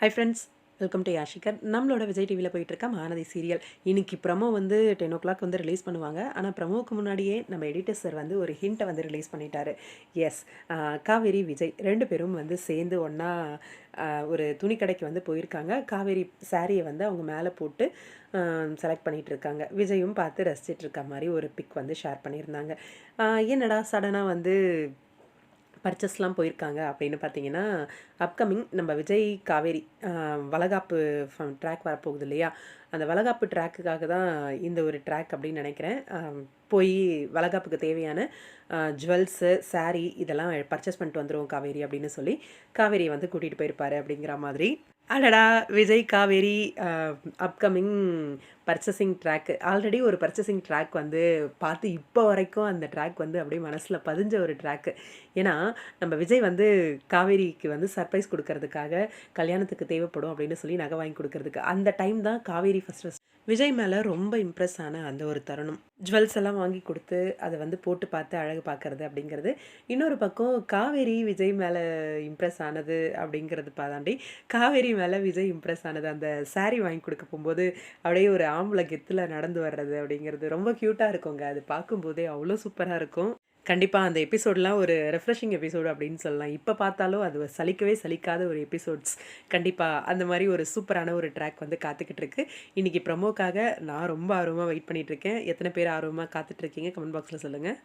High friends welcome to யாஷிகர் நம்மளோட விஜய் டிவியில் போயிட்டு மாநதி மானதி சீரியல் இன்னைக்கு ப்ரமோ வந்து டென் ஓ கிளாக் வந்து ரிலீஸ் பண்ணுவாங்க. ஆனால் ப்ரமோவுக்கு முன்னாடியே நம்ம எடிட்டர் சார் வந்து ஒரு ஹிண்ட்டை வந்து ரிலீஸ் பண்ணிட்டாரு. எஸ் காவேரி விஜய் ரெண்டு பேரும் வந்து சேர்ந்து ஒன்றா ஒரு துணி கடைக்கு வந்து போயிருக்காங்க. காவேரி சாரியை வந்து அவங்க மேலே போட்டு செலக்ட் பண்ணிகிட்டு இருக்காங்க. விஜயும் பார்த்து ரசிச்சிட்டு இருக்க மாதிரி ஒரு பிக் வந்து ஷேர் பண்ணியிருந்தாங்க. என்னடா சடனாக வந்து பர்ச்சஸ்லாம் போயிருக்காங்க அப்படின்னு பார்த்தீங்கன்னா அப்கமிங் நம்ம விஜய் காவேரி வளகாப்பு ட்ராக் வரப்போகுது இல்லையா? அந்த வளகாப்பு ட்ராக்குக்காக தான் இந்த ஒரு ட்ராக் அப்படின்னு நினைக்கிறேன். போய் வளகாப்புக்கு தேவையான ஜுவல்ஸு சாரீ இதெல்லாம் பர்ச்சேஸ் பண்ணிட்டு வந்துருவோம் காவேரி அப்படின்னு சொல்லி காவேரியை வந்து கூட்டிகிட்டு போயிருப்பாரு அப்படிங்கிற மாதிரி. அடடா Vijay Kaveri upcoming purchasing track already ஒரு பர்ச்சேசிங் ட்ராக் வந்து பார்த்து இப்போ வரைக்கும் அந்த ட்ராக் வந்து அப்படியே மனசில் பதிஞ்ச ஒரு ட்ராக்கு ஏன்னா நம்ம விஜய் வந்து காவேரிக்கு வந்து சர்ப்ரைஸ் கொடுக்கறதுக்காக கல்யாணத்துக்கு தேவைப்படும் அப்படின்னு சொல்லி நகை வாங்கி கொடுக்கறதுக்கு. அந்த டைம் தான் காவேரி ஃபஸ்ட் ஃபஸ்ட் விஜய் மேலே ரொம்ப இம்ப்ரெஸ் ஆன அந்த ஒரு தருணம். ஜுவல்ஸ் எல்லாம் வாங்கி கொடுத்து அதை வந்து போட்டு பார்த்து அழகு பார்க்கறது அப்படிங்கிறது. இன்னொரு பக்கம் காவேரி விஜய் மேலே இம்ப்ரெஸ் ஆனது அப்படிங்கிறது பாதாண்டி. காவேரி மேலே விஜய் இம்ப்ரெஸ் ஆனது அந்த சாரீ வாங்கி கொடுக்க போகும்போது அப்படியே ஒரு ஆம்பளை கெத்தில் நடந்து வர்றது அப்படிங்கிறது ரொம்ப க்யூட்டாக இருக்குங்க. அது பார்க்கும்போதே அவ்வளோ சூப்பராக இருக்கும். கண்டிப்பாக அந்த எபிசோட்லாம் ஒரு ரெஃப்ரெஷிங் எபிசோடு அப்படின்னு சொல்லலாம். இப்போ பார்த்தாலும் அது சலிக்கவே சலிக்காத ஒரு எபிசோட்ஸ் கண்டிப்பாக அந்த மாதிரி ஒரு சூப்பரான ஒரு ட்ராக் வந்து காத்துக்கிட்டு இருக்கு. இன்றைக்கி ப்ரமோக்காக நான் ரொம்ப ஆர்வமாக வெயிட் பண்ணிகிட்ருக்கேன் இருக்கேன். எத்தனை பேர் ஆர்வமாக காத்துட்டு இருக்கீங்க? கமெண்ட் பாக்ஸில் சொல்லுங்கள்